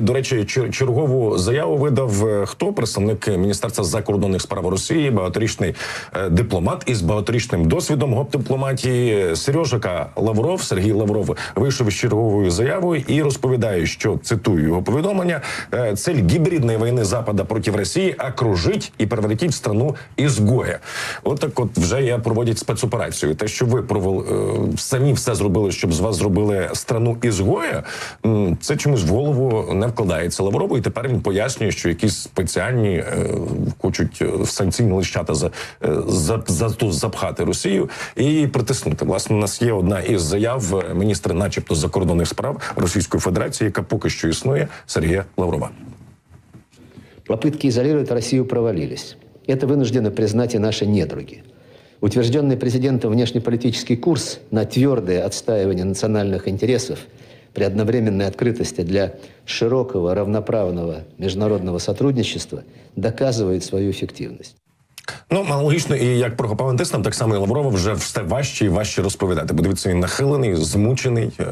До речі, чер- чергову заяву видав е, хто представник міністерства закордонних справ Росії, багаторічний е, дипломат із багаторічним досвідом гоп-дипломатії Сережака Лавров. Сергій Лавров вийшов із черговою заявою і розповідає, що цитую його повідомлення: е, цель гібридної війни Запада проти Росії окружить і превратить в страну ізгоя. От так, от вже я проводять спецоперацію. Те, що ви провели е, самі все зробили, щоб з вас зробили страну ізгоя, це чомусь в голову не вкладається Лаврову. І тепер він пояснює, що якісь спеціальні е, хочуть е, в санкційні лищата за, е, за, за ту запхати Росію і притиснути. Власне, у нас є одна із заяв е, міністра, начебто, закордонних справ Російської Федерації, яка поки що існує Сергія Лаврова. Попытки изолировать Россию провалились. Это вынуждены признать и наши недруги. Утвержденный президентом внешнеполитический курс на твердое отстаивание национальных интересов при одновременной открытости для широкого равноправного международного сотрудничества доказывает свою эффективность. Ну, аналогічно, і як пропагандистам, так само і Лаврова вже все важче і важче розповідати. Бо він нахилений, змучений, е,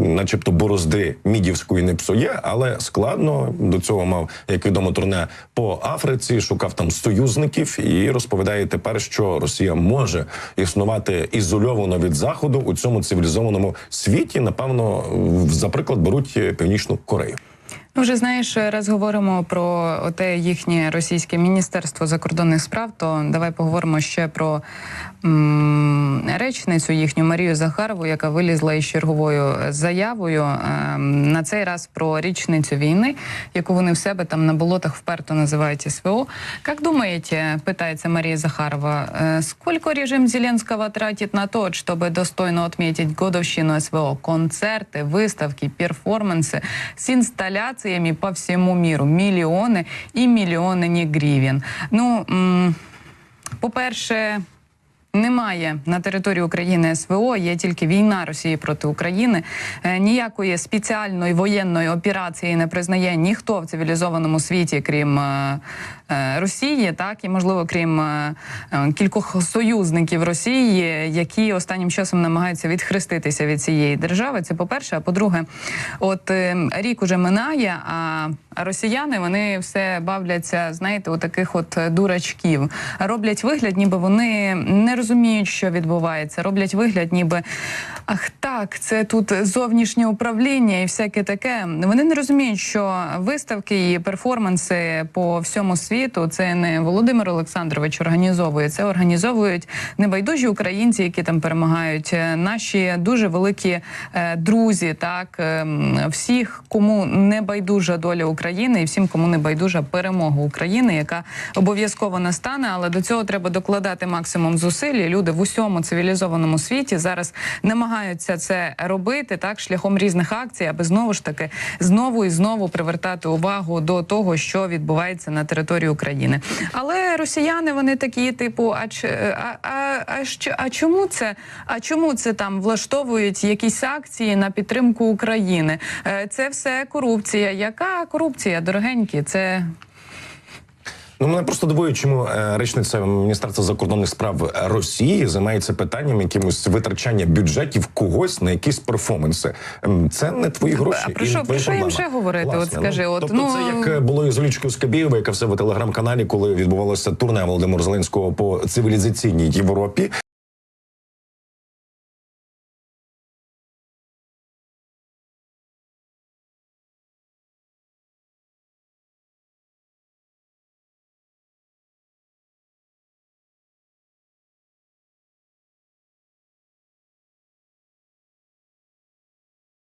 начебто борозди мідівської не псує, але складно до цього мав, як відомо, турне по Африці, шукав там союзників і розповідає тепер, що Росія може існувати ізольовано від заходу у цьому цивілізованому світі. Напевно, за приклад беруть Північну Корею. Ну, вже знаєш, раз говоримо про те їхнє російське міністерство закордонних справ, то давай поговоримо ще про м, речницю їхню Марію Захарову, яка вилізла із черговою заявою ем, на цей раз про річницю війни, яку вони в себе там на болотах вперто називають СВО. Как думаете, питається Марія Захарова, э, сколько режим Зеленского тратит на то, чтобы достойно отметить годовщину СВО? Концерты, выставки, перформансы с инсталляциями по всему миру. Миллионы и миллионы не гривен. Ну, по-перше, немає на території України СВО, є тільки війна Росії проти України. Е, Ніякої спеціальної воєнної операції не признає ніхто в цивілізованому світі, крім е, е, Росії, так і можливо, крім кількох союзників Росії, які останнім часом намагаються відхреститися від цієї держави. Це по-перше. А по-друге, от рік уже минає, а росіяни вони все бавляться, знаєте, у таких от дурачків. Роблять вигляд, ніби вони не розуміють, що відбувається. Роблять вигляд, ніби ах так, це тут зовнішнє управління і всяке таке. Вони не розуміють, що виставки і перформанси по всьому світу це не Володимир Олександрович організовує. Це організовують небайдужі українці, які там перемагають. е, Наші дуже великі е, друзі, так ем, всіх, кому не байдужа доля України, і всім, кому не байдужа перемога України, яка обов'язково настане, але до цього треба докладати максимум зусиль. І Люди в усьому цивілізованому світі зараз намагаються це робити так шляхом різних акцій, аби знову ж таки знову і знову привертати увагу до того, що відбувається на території України. Але росіяни вони такі, типу, а ч- а, а, а, що- а чому це? А чому це там влаштовують якісь акції на підтримку України? Е, Це все корупція. Яка корупція, дорогенькі? Це Ну мене просто дивує, чому е, речниця міністерства закордонних справ Росії займається питанням якимось витрачання бюджетів когось на якісь перформанси. Ем, Це не твої гроші. А про що- про що їм ще говорити? От скажи, ну, от, тобто ну- це як е, було із Олічкою Скабєєвою, яка все в телеграм-каналі, коли відбувалося турне Володимира Зеленського по цивілізаційній Європі.